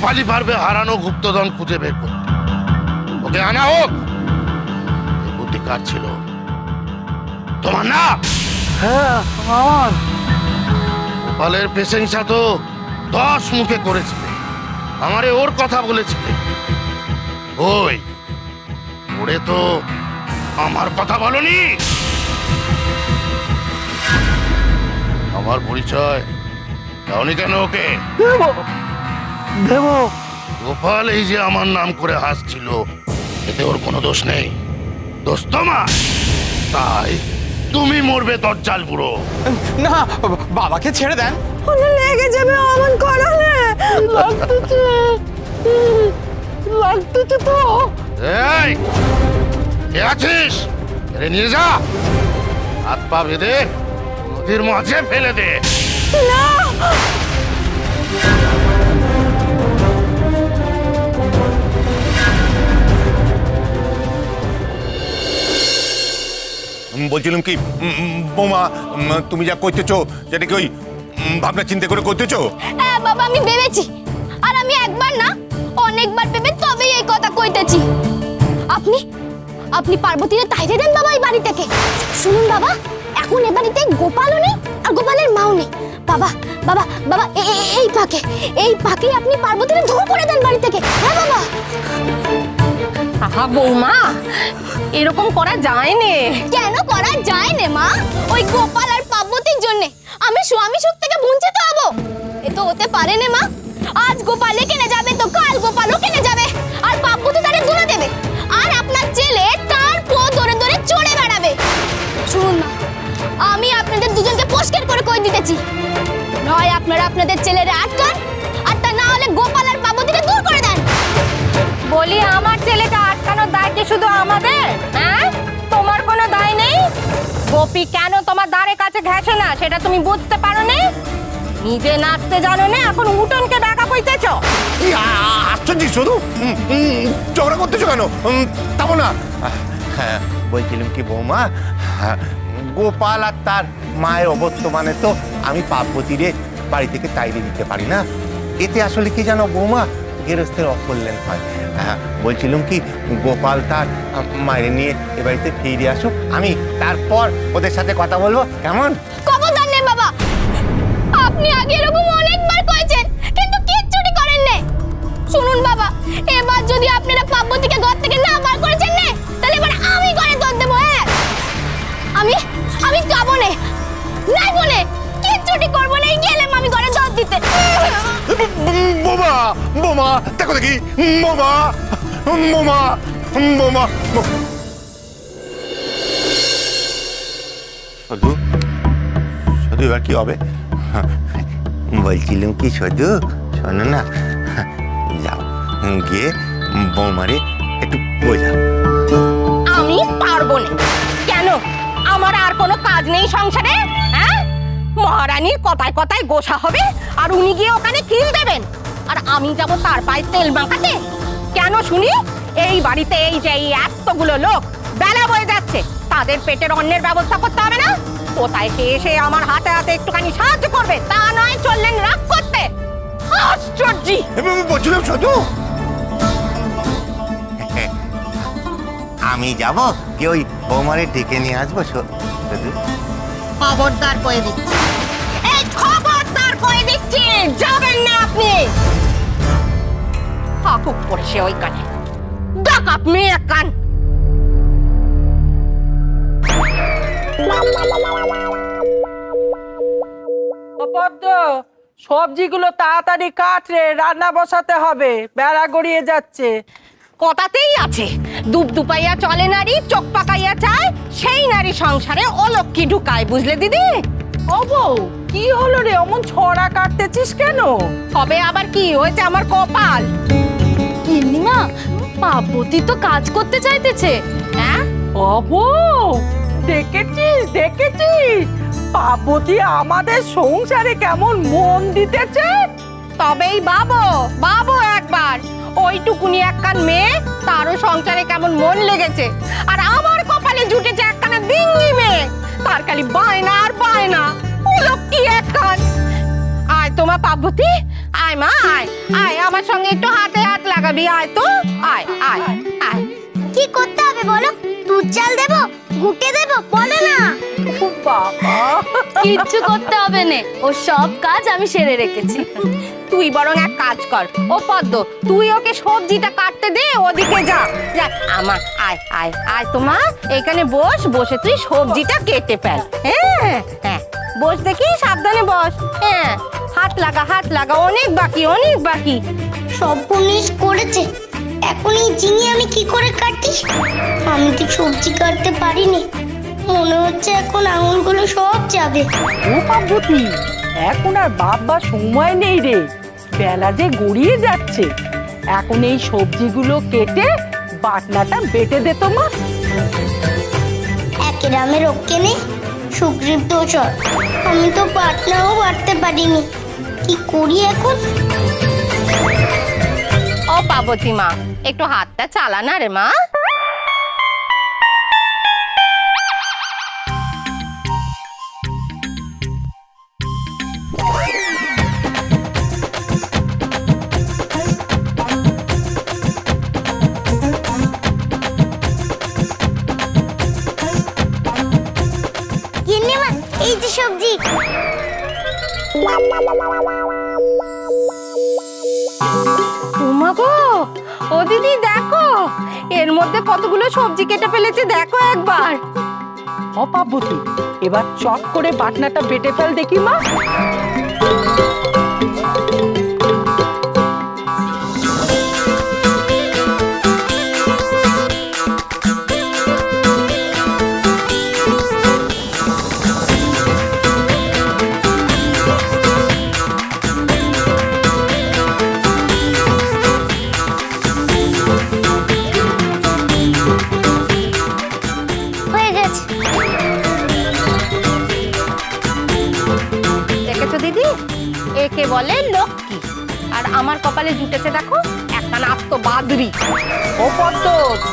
গোপালই পারবে হারানো গুপ্তধন খুঁজে বের করতে। ওকে আনা হোক। বুদ্ধি কার ছিল? তোমার না? হ্যাঁ আমার। গোপালের প্রশংসা তো দশ মুখে করেছিলে। আমারে ওর কথা বলেছিলে। ওই ওরে তো আমার কথা বলনি? আমার পরিচয় দাওনি কেন ওকে? দেব গোপাল এই যে আমার নাম করে হাসছিল এতে ওর কোনো দোষ নেই। দোষ তোমার? তাই তুমি মরবে দজ্জাল বুড়ো। না বাবাকে ছেড়ে দেন। ওরে লেগে যাবে অমন করো না। লাগতেছে। লাগতেছে তো। এই কে আছিস? এরে নিয়ে যা। হাত পা বেঁধে নদীর মাঝে ফেলে দে। বলছিলাম কি বৌমা তুমি যা করতেছো যেটা কি ওই ভাবনা চিন্তা করে করতেছো? হ্যাঁ বাবা, আমি ভেবেছি। আর আমি একবার না, অনেকবার ভেবে তবেই এই কথা কইতেছি। আপনি আপনি পার্বতীরে তাইরে দেন বাবা এই বাড়ি থেকে শুনুন বাবা, এখন এ বাড়িতে গোপালও নেই আর গোপালের মাও নেই। বাবা বাবা বাবা এই পাকে এই পাকে আপনি পার্বতীরে ধুম করে দেন বাড়ি থেকে। হ্যাঁ বাবা? আহা, বৌমা, এরকম করা যায় নে কেন করা যায় না মা? ওই গোপাল আর পার্বতীর জন্য আমি স্বামী সুখ থেকে বঞ্চিত হব। এ তো হতে পারে না মা। আজ গোপালে কিনে যাবে তো কাল গোপালও কিনে যাবে। আর পার্বতী তারে দূরে দেবে। আর আপনার ছেলে তার পো ধরে ধরে চড়ে বেড়াবে। শুনুন, মা, আমি আপনাদের দুজনকে পরিষ্কার করে কই দিতেছি? নয় আপনারা আপনাদের ছেলেরে আটকান আমাদের? হ্যাঁ? তোমার কোনো দায় নেই? গোপী কেন তোমার দ্বারের কাছে ঘেসে না সেটা তুমি বুঝতে পারো না নিজে নাচতে জানো না এখন উঠোনকে দেখা কইতেছো? আশ্চর্য শুধু? ঝগড়া করতেছো কেন? তাবো না। হ্যাঁ বলছিলাম কি বৌমা? হ্যাঁ, গোপাল আর তার মায়ের অবর্তমানে তো আমি পার্বতীরে বাড়ি থেকে তাইরে দিতে পারি না। এতে আসলে কি জানো বৌমা? গেরস্থের অকল্যাণ হয়। হ্যাঁ বলছিলাম কি, গোপাল তার মায়ের নিয়ে এ বাড়িতে ফিরে আসুক, আমি তারপর ওদের সাথে কথা বলব, কেমন? খবরদার নেই বাবা। আপনি আগে এরকম অনেকবার বোমা বোমা বোমা শুধু শুধু এবার কি হবে? বলছিলাম কি শুধু শোনো না। যাও গিয়ে বৌমারে একটু বোঝাও। আমি পারব না। কেন? আমার আর কোনো কাজ নেই সংসারে হ্যাঁ? মহারানীর কথায় কথায় গোসা হবে আর উনি গিয়ে ওখানে খিল দেবেন। আর আমি যাব তার পায়ে তেল মাখাতে। কেন শুনি? এই বাড়িতে এই যে এই এতগুলো লোক বেলা বয়ে যাচ্ছে। তাদের পেটের অন্যের ব্যবস্থা করতে হবে না? কোথায় কে এসে আমার হাতে হাতে একটুখানি সাহায্য করবে? তা নয় চললেন রাগ করতে। আশ্চর্য! বলছিলাম আমি যাব কি ওই বৌমারে ডেকে নিয়ে আসব? খবরদার করে দিচ্ছি। এই খবরদার করে দিচ্ছি যাবেন না আপনি। থাকুক পড়েছে ওইখানে। ডাক আপনি এক কান। পদ্ম সবজিগুলো তাড়াতাড়ি কাট রে রান্না বসাতে হবে বেড়া গড়িয়ে যাচ্ছে। কথাতেই আছে দুপ দুপাইয়া চলে নারী চোখ পাকাইয়া চায় সেই নারী সংসারে অলক্ষী ঢুকায় বুঝলে দিদি? ও কি হলো রে অমন ছড়া কাটতেছিস কেন? তবে আবার কি হয়েছে আমার কপাল। গিন্নিমা পার্বতী তো কাজ করতে চাইতেছে। হ্যাঁ? ও দেখেছিস দেখেছিস? পার্বতী আমাদের সংসারে কেমন মন দিতেছে? তবেই বাবো বাবো একবার। ওইটুকুনি একখান মেয়ে তারও সংসারে কেমন মন লেগেছে। আর আমার কপালে জুটেছে একখানা ডিঙ্গি মেয়ে। তার খালি বায়না আর বায়না ও লক্ষ্মী একখান আর তোমার পার্বতী আয় মা আয়। আয় আমার সঙ্গে একটু হাতে হাত লাগাবি। আয় তো। আয় আয় আয়। কি করতে হবে বলো? দুধ চাল দেবো ঘুটে দেবো? বলো না। কিচ্ছু করতে হবে না। ও সব কাজ আমি সেরে রেখেছি। তুই বরং এক কাজ কর। ও পদ্ম তুই ওকে সবজিটা কাটতে দে ওদিকে যা। যা আমার আয় আয় আয় তোমা এখানে বস বসে তুই সবজিটা কেটে ফেল। হ্যাঁ হ্যাঁ। বস দেখি সাবধানে বস। হ্যাঁ হাত লাগা হাত লাগা অনেক বাকি অনেক বাকি। সব পুলিশ করেছে। এখন এই চিনি আমি কি করে কাটি? আমি তো সবজি কাটতে পারিনি। মনে হচ্ছে এখন আঙুলগুলো সব যাবে। ও পার্বতী এখন আর বাবা সময় নেই রে। বেলা যে গড়িয়ে যাচ্ছে। এখন এই সবজিগুলো কেটে বাটনাটা বেটে দে তো মা। এক গ্রামে রক্ষে নেই সুগ্রীব দোষর আমি তো পাটনাও বাড়তে পারিনি। কি করি এখন? ও পাবতী মা, একটু হাতটা চালানা রে মা। উমা ও দিদি দেখো, এর মধ্যে কতগুলো সবজি কেটে ফেলেছে, দেখো একবার। ও পার্বতী এবার চট করে বাটনাটা বেটে ফেল দেখি মা।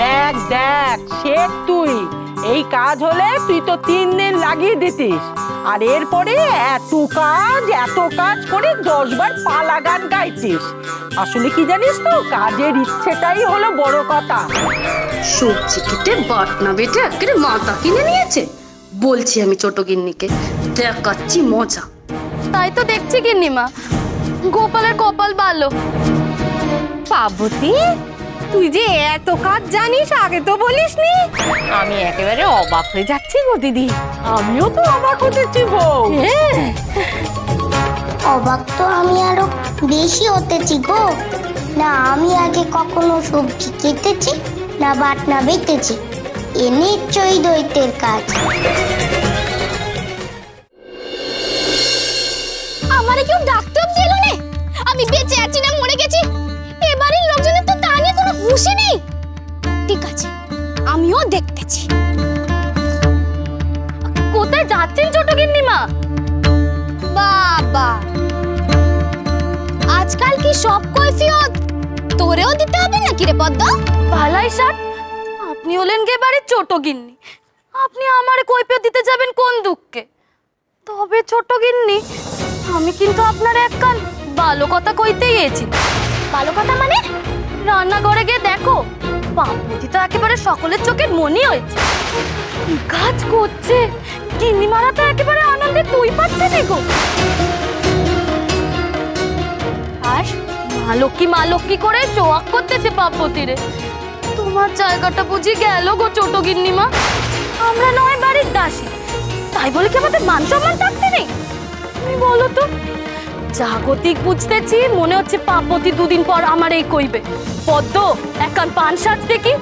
দেখ দেখ শেখ তুই। এই কাজ হলে তুই তো তিন দিন লাগিয়ে দিতিস। আর এরপরে এত কাজ এত কাজ করে দশ বার পালা গান গাইতিস। আসলে কি জানিস তো কাজের ইচ্ছেটাই হলো বড় কথা। সবজি কেটে বাটনা বেটে একেবারে মাথা কিনে নিয়েছে। বলছি আমি ছোট গিন্নিকে দেখাচ্ছি মজা। তাই তো দেখছি গিন্নিমা গোপালের কপাল ভালো। পার্বতী তুই যে এত কাজ জানিস আগে তো বলিসনি। আমি একেবারে অবাক হয়ে যাচ্ছি গো দিদি। আমিও তো অবাক হতেছি হ্যাঁ। অবাক তো আমি আরও বেশি হতেছি গো না আমি আগে কখনো সবজি কেটেছি না বাটনা বেটেছি এ নিশ্চয়ই দৈত্যের কাজ। আমারে কেউ ডাকতেও দিল না? আমি বেঁচে নিয়ে নেই ঠিক আছে, আমিও দেখতেছি। কোথায় যাচ্ছেন ছোট গিন্নিমা? বাবা, আজকাল কি সব কৈফিয়ত? তোরেও দিতে হবে নাকি রে পদ্ম? ভালাই ষাট, আপনি হলেন গে বাড়ির ছোট গিন্নি। আপনি আমারে কৈফিয়ত দিতে যাবেন কোন দুঃখে? তবে ছোট গিন্নি, আমি কিন্তু আপনার এক কান ভালো কথা কইতেই এসেছি ভালো কথা মানে? রান্নাঘরে গিয়ে দেখো পাপুতি তো একেবারে সকলের চোখের মনি হয়েছে। কি কাজ করছে? গিন্নি মারা তো একেবারে আনন্দে তুই পাচ্ছে দেখো আর মা লক্ষ্মী মা লক্ষ্মী করে শোয়াক করতেছে পাপতিরে তোমার জায়গাটা বুঝি গেল গো ছোট গিন্নিমা। আমরা নয় বাড়ির দাসী। তাই বলে কি আমাদের মান সম্মান থাকতে নেই? তুমি বলো তো। জাগতিক বুঝতেছি মনে হচ্ছে পাপতি দুদিন পর আমার এই কইবে। পদ্ম একান পান সাজ দেখি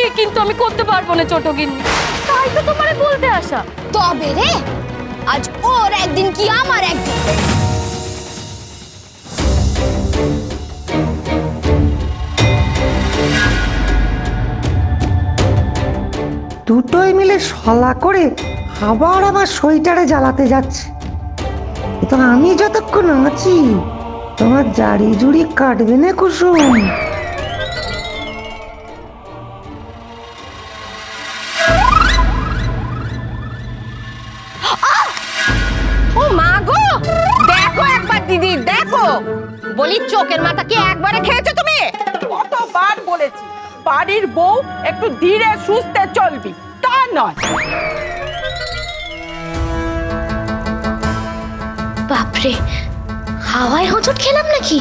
এ কিন্তু আমি করতে পারব না ছোট গিন্নি। তাই তো তোমারে বলতে আসা। তবে রে আজ ওর একদিন কি আমার একদিন? দুটোই মিলে সলা করে আবার আমার সোয়েটারে জ্বালাতে যাচ্ছে। তো আমি যতক্ষণ আছি তোমার জারি জুড়ি কাটবে না কুসুম। ও মা গো! দেখো একবার দিদি দেখো! বলি চোখের মাথা কি একবারে খেয়েছো তুমি? কতবার বলেছি বাড়ির বউ একটু ধীরে সুস্থে চলবি তা নয়। বাপরে হাওয়ায় হোঁচট খেলাম নাকি?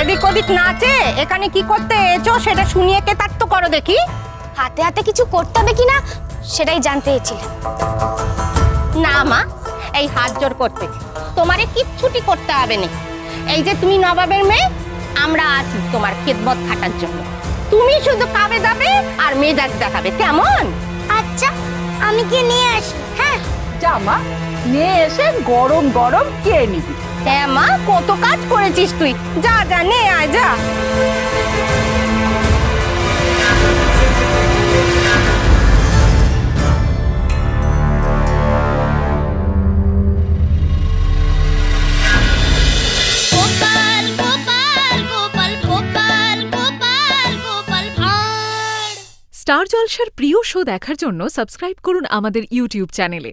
এদিক ওদিক নাচে এখানে কি করতে এসো সেটা শুনিয়ে কে তার তো করো দেখি। হাতে হাতে কিছু করতে হবে কিনা সেটাই জানতে চেয়েছিলাম। না মা এই হাত জোর করতে। তোমারে কিচ্ছুটি করতে হবে না। এই যে তুমি নবাবের মেয়ে আমরা আছি তোমার খেদমত খাটার জন্য। তুমি শুধু কাবে যাবে আর মেজাজ দেখাবে কেমন? আচ্ছা আমি কি নিয়ে আসি হ্যাঁ? জামা নিয়ে এসে গরম গরম কে নিবি। হ্যাঁ মা কত কাজ করেছিস তুই। যা যা নে আয় যা। গোপাল গোপাল গোপাল গোপাল গোপাল গোপাল ভাঁড়। স্টার জলসার প্রিয় শো দেখার জন্য সাবস্ক্রাইব করুন আমাদের ইউটিউব চ্যানেলে।